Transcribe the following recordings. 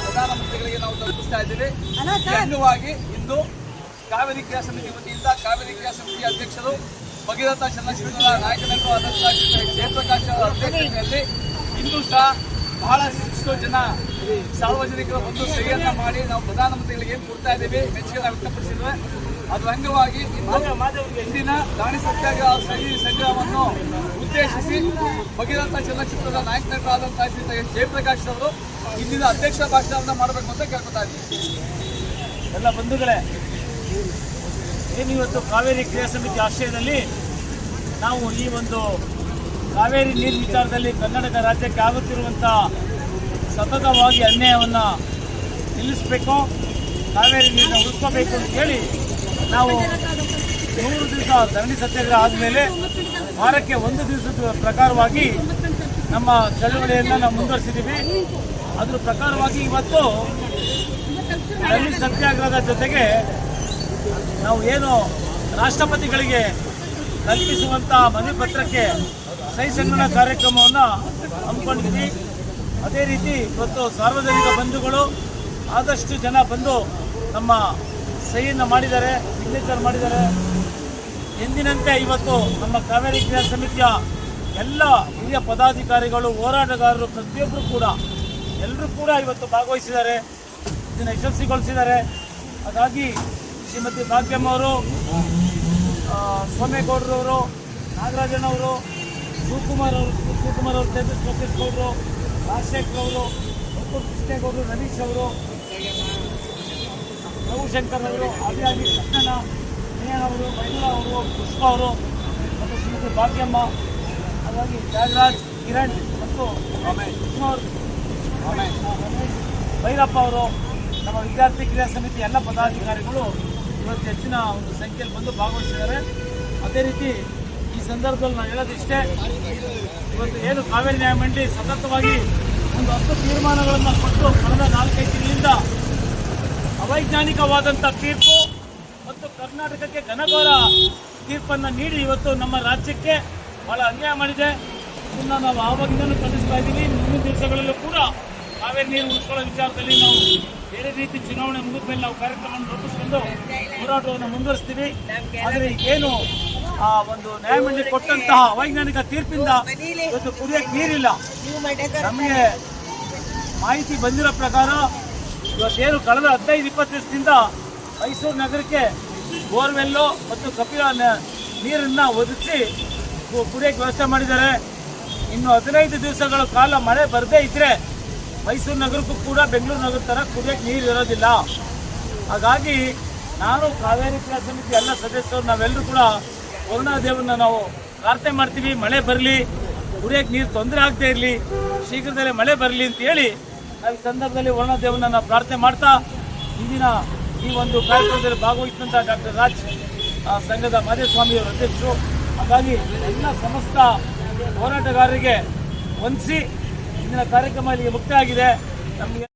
ಪ್ರಧಾನಮಂತ್ರಿಗಳಿಗೆ ನಾವು ತಲುಪಿಸ್ತಾ ಇದ್ದೇವೆ ಈ ಇಂದು ಕಾವೇರಿ ಕ್ರಿಯಾ ಸಮಿತಿ ವತಿಯಿಂದ ಕಾವೇರಿ ಕ್ರಿಯಾ ಸಮಿತಿ ಅಧ್ಯಕ್ಷರು ಭಗೀರಥ ಚಂದ್ರಶೇಖರ ನಾಯಕನನ್ನು ಆದಂತಹ ಜಯಪ್ರಕಾಶ್ ಅವರ ಅಧ್ಯಕ್ಷತೆಯಲ್ಲಿ ಇಂದು ಸಹ ಬಹಳಷ್ಟು ಜನ ಸಾರ್ವಜನಿಕರು ಒಂದು ಸಹಿಯನ್ನ ಮಾಡಿ ನಾವು ಪ್ರಧಾನಮಂತ್ರಿಗಳಿಗೆ ಏನು ಕೊಡ್ತಾ ಇದ್ದೇವೆ. ಮೆಚ್ಚುಗೆ ವ್ಯಕ್ತಪಡಿಸಿದ್ದೇವೆ. ಅದರ ಅಂಗವಾಗಿ ಇಂದು ಇಂದಿನ ದಾಳಿ ಸತ್ಯಾಗ್ರಹ ಸಹಿ ಸಂಗ್ರಹವನ್ನು ಉದ್ದೇಶಿಸಿ ಭಗೀರಥ ಚಲನಚಿತ್ರದ ನಾಯಕರಾದಂತಹ ಶ್ರೀ ಜಯಪ್ರಕಾಶ್ ಅವರು ಇಂದಿನ ಅಧ್ಯಕ್ಷ ಭಾಷಣವನ್ನು ಮಾಡಬೇಕು ಅಂತ ಕೇಳ್ಕೊತಾ ಇದ್ದೀವಿ ಎಲ್ಲ ಬಂಧುಗಳೇ ಏನಿವತ್ತು ಕಾವೇರಿ ಕ್ರಿಯಾ ಸಮಿತಿ ಆಶ್ರಯದಲ್ಲಿ ನಾವು ಈ ಒಂದು ಕಾವೇರಿ ನೀರು ವಿಚಾರದಲ್ಲಿ ಕರ್ನಾಟಕ ರಾಜ್ಯಕ್ಕೆ ಆಗುತ್ತಿರುವಂಥ ಸತತವಾಗಿ ಅನ್ಯಾಯವನ್ನು ನಿಲ್ಲಿಸಬೇಕು ಕಾವೇರಿ ನೀರನ್ನು ಉಳಿಸ್ಕೋಬೇಕು ಅಂತ ಹೇಳಿ ನಾವು ನೂರು ದಿವಸ ಧರಣಿ ಸತ್ಯಾಗ್ರಹ ಆದಮೇಲೆ ವಾರಕ್ಕೆ ಒಂದು ದಿವಸದ ಪ್ರಕಾರವಾಗಿ ನಮ್ಮ ಚಳವಳಿಯನ್ನು ನಾವು ಮುಂದುವರಿಸಿದ್ದೀವಿ ಅದರ ಪ್ರಕಾರವಾಗಿ ಇವತ್ತು ಧರಣಿ ಸತ್ಯಾಗ್ರಹದ ಜೊತೆಗೆ ನಾವು ಏನು ರಾಷ್ಟ್ರಪತಿಗಳಿಗೆ ಕಲ್ಪಿಸುವಂಥ ಮನವಿ ಪತ್ರಕ್ಕೆ ಸಹಿ ಸಂಗ್ರಹಣ ಕಾರ್ಯಕ್ರಮವನ್ನು ಹಮ್ಮಿಕೊಂಡಿದ್ವಿ. ಅದೇ ರೀತಿ ಇವತ್ತು ಸಾರ್ವಜನಿಕ ಬಂಧುಗಳು ಆದಷ್ಟು ಜನ ಬಂದು ನಮ್ಮ ಸಹಿಯನ್ನು ಮಾಡಿದ್ದಾರೆ ಸಿಗ್ನೇಚರ್ ಮಾಡಿದ್ದಾರೆ. ಎಂದಿನಂತೆ ಇವತ್ತು ನಮ್ಮ ಕಾವೇರಿ ಕ್ರಿಯಾ ಸಮಿತಿಯ ಎಲ್ಲ ಹಿರಿಯ ಪದಾಧಿಕಾರಿಗಳು, ಹೋರಾಟಗಾರರು ಪ್ರತಿಯೊಬ್ಬರು ಕೂಡ, ಎಲ್ಲರೂ ಕೂಡ ಇವತ್ತು ಭಾಗವಹಿಸಿದ್ದಾರೆ. ಇದನ್ನು ಯಶಸ್ವಿಗೊಳಿಸಿದ್ದಾರೆ. ಹಾಗಾಗಿ ಶ್ರೀಮತಿ ಭಾಗ್ಯಮ್ಮ ಅವರು ನಾಗರಾಜನ್ ನಾಗರಾಜನವರು ಶಿವಕುಮಾರ್ ಅವರು ಶಿವಕುಮಾರ್ ಅವರು ತೇಜಸ್ ಲೋಕೇಶ್ ಗೌಡರು, ರಾಜಶೇಖರ್ ಅವರು, ಡಾಕ್ಟರ್ ಕೃಷ್ಣೇಗೌಡರು, ರಮೇಶ್ ಅವರು ರವಿಶಂಕರ್ ಅವರು ಆದಿಯಾಗಿ ಕೃಷ್ಣನ ಅವರು ಮೈದೂರ ಅವರು, ಪುಷ್ಪ ಅವರು, ಮತ್ತು ಶ್ರೀಮತಿ ಭಾಗ್ಯಮ್ಮ, ಹಾಗಾಗಿ ತ್ಯಾಗರಾಜ್ ಕಿರಣ್ ಮತ್ತು ರಮೇಶ್ ಭೈರಪ್ಪ ಅವರು, ನಮ್ಮ ವಿದ್ಯಾರ್ಥಿ ಕ್ರಿಯಾ ಸಮಿತಿ ಎಲ್ಲ ಪದಾಧಿಕಾರಿಗಳು ಇವತ್ತು ಹೆಚ್ಚಿನ ಒಂದು ಸಂಖ್ಯೆಯಲ್ಲಿ ಬಂದು ಭಾಗವಹಿಸಿದ್ದಾರೆ. ಅದೇ ರೀತಿ ಈ ಸಂದರ್ಭದಲ್ಲಿ ನಾನು ಹೇಳೋದಿಷ್ಟೇ, ಇವತ್ತು ಏನು ಕಾವೇರಿ ನ್ಯಾಯಮಂಡಳಿ ಸತತವಾಗಿ ಒಂದು ಹತ್ತು ತೀರ್ಮಾನಗಳನ್ನು ಕೊಟ್ಟು ಕಳೆದ ನಾಲ್ಕೈದು ತಿಂಗಳಿಂದ ಅವೈಜ್ಞಾನಿಕವಾದಂಥ ತೀರ್ಪು ಮತ್ತು ಕರ್ನಾಟಕಕ್ಕೆ ಘನಘೋರ ತೀರ್ಪನ್ನು ನೀಡಿ ಇವತ್ತು ನಮ್ಮ ರಾಜ್ಯಕ್ಕೆ ಬಹಳ ಅನ್ಯಾಯ ಮಾಡಿದೆ. ಇದನ್ನು ನಾವು ಆವಾಗಿಂದಲೂ ಖಂಡಿಸ್ತಾ ಇದ್ದೀವಿ. ಮುಂದಿನ ದಿವಸಗಳಲ್ಲೂ ಕೂಡ ಕಾವೇರಿ ನೀರು ಉಳಿಸ್ಕೊಳ್ಳೋ ವಿಚಾರದಲ್ಲಿ ನಾವು ಬೇರೆ ರೀತಿ ಚುನಾವಣೆ ಮುಗಿದ ಮೇಲೆ ನಾವು ಕಾರ್ಯಕ್ರಮವನ್ನು ರೂಪಿಸಿಕೊಂಡು ಹೋರಾಟವನ್ನು ಮುಂದುವರಿಸ್ತೀವಿ. ಆದರೆ ಏನು ಆ ಒಂದು ನ್ಯಾಯಮಂಡಳಿ ಕೊಟ್ಟಂತಹ ಅವೈಜ್ಞಾನಿಕ ತೀರ್ಪಿಂದ ಇವತ್ತು ಕುಡಿಯಕ್ಕೆ ನೀರಿಲ್ಲ. ನಮಗೆ ಮಾಹಿತಿ ಬಂದಿರೋ ಪ್ರಕಾರ ಇವತ್ತೇನು ಕಳೆದ ಹದಿನೈದು, ಇಪ್ಪತ್ತು ದಿವಸದಿಂದ ಮೈಸೂರು ನಗರಕ್ಕೆ ಬೋರ್ವೆಲ್ಲು ಮತ್ತು ಕಪಿಲ ನೀರನ್ನು ಒದಗಿಸಿ ಕುಡಿಯೋಕ್ಕೆ ವ್ಯವಸ್ಥೆ ಮಾಡಿದ್ದಾರೆ. ಇನ್ನು ಹದಿನೈದು ದಿವಸಗಳ ಕಾಲ ಮಳೆ ಬರದೇ ಇದ್ದರೆ ಮೈಸೂರು ನಗರಕ್ಕೂ ಕೂಡ ಬೆಂಗಳೂರು ನಗರ ಥರ ಕುಡಿಯೋಕ್ಕೆ ನೀರು ಇರೋದಿಲ್ಲ. ಹಾಗಾಗಿ ನಾನು ಕಾವೇರಿ ಕ್ರಿಯಾ ಸಮಿತಿ ಎಲ್ಲ ಸದಸ್ಯರು, ನಾವೆಲ್ಲರೂ ಕೂಡ ವರುಣಾದೇವನ್ನ ನಾವು ಪ್ರಾರ್ಥನೆ ಮಾಡ್ತೀವಿ. ಮಳೆ ಬರಲಿ, ಕುಡಿಯೋಕ್ಕೆ ನೀರು ತೊಂದರೆ ಆಗದೆ ಇರಲಿ, ಶೀಘ್ರದಲ್ಲೇ ಮಳೆ ಬರಲಿ ಅಂತ ಹೇಳಿ ನಾವು ಈ ಸಂದರ್ಭದಲ್ಲಿ ವರುಣಾದೇವನ್ನ ನಾವು ಪ್ರಾರ್ಥನೆ ಮಾಡ್ತಾ ಇಂದಿನ ಈ ಒಂದು ಕಾರ್ಯಕ್ರಮದಲ್ಲಿ ಭಾಗವಹಿಸಿದಂಥ ಡಾಕ್ಟರ್ ರಾಜ್ ಸಂಘದ ಮಾದೇಸ್ವಾಮಿ ಅವರ ಅಧ್ಯಕ್ಷರು. ಹಾಗಾಗಿ ಎಲ್ಲ ಸಮಸ್ತ ಹೋರಾಟಗಾರರಿಗೆ ವಂದಿಸಿ ಇಂದಿನ ಕಾರ್ಯಕ್ರಮ ಇಲ್ಲಿಗೆ ಮುಕ್ತಾಯ ಆಗಿದೆ. ನಮಗೆ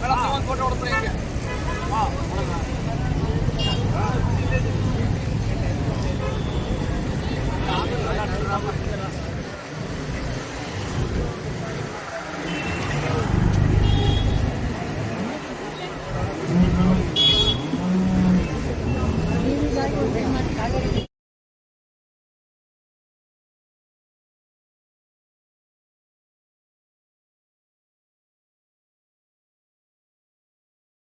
ಮೇಡಮ್ Rama.